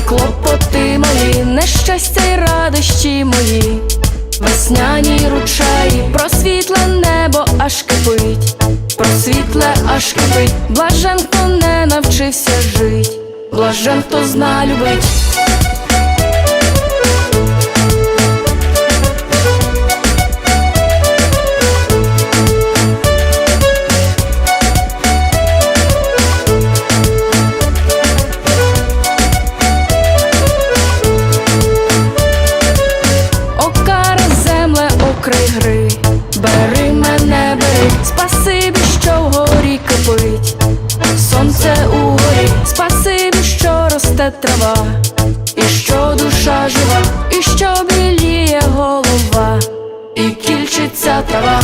клопоти мої, нещастя й радощі мої, весняні ручаї, просвітле небо аж кипить, просвітле аж кипить, блажен, хто не навчився жить, блажен, хто зна любить. Спасибі, що вгорі кипить, сонце угорі, спасибі, що росте трава, і що душа жива, і що біліє голова, і кільчиться трава.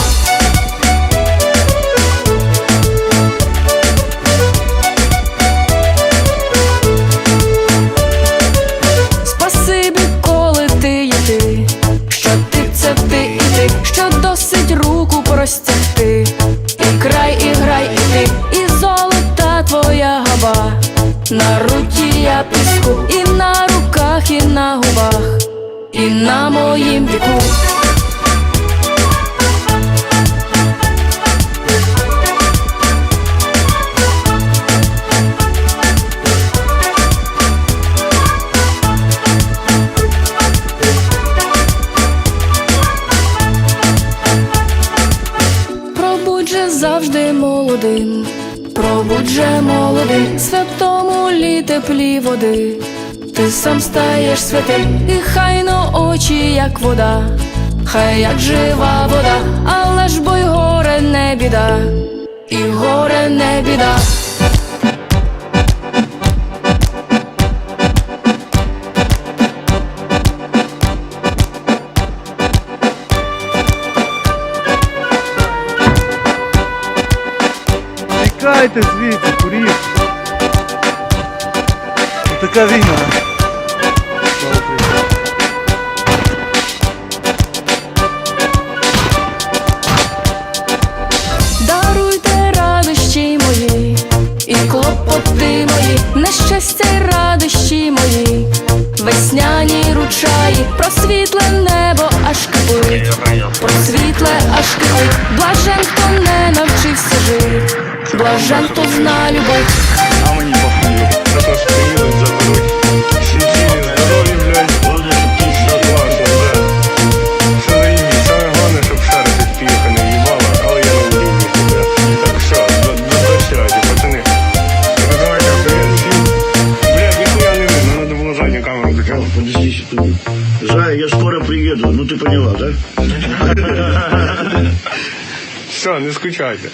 На руті я піску, і на руках, і на губах, і на моїм віку. Завжди молодим, пробудь молодий, святому лі теплі води, ти сам стаєш святим, і хай на очі, як вода, хай як жива вода, але ж бо й горе не біда, і горе не біда. Тікайте звідси, курів. Така війна. Даруйте радощі мої, і клопоти мої, нещастя й радощі мої, весняні ручаї, просвітле блажен, хто зна любить. А мені похую, за то ж приїдуть, заберуть. Сиділи, здорові, блядь, головне, щоб тут зарплата, да. Все заїбіть, саме головне, щоб шарити піха не їбала, але я не люблю тебе. Так що, до- додощайте, пацани. Так давайте приїдемо. Блядь, ніхуя не видно, надо було задню камеру закрити. Подожди секунду. Зая, я скоро приеду. Ну ты поняла, да? Все, не скучайте.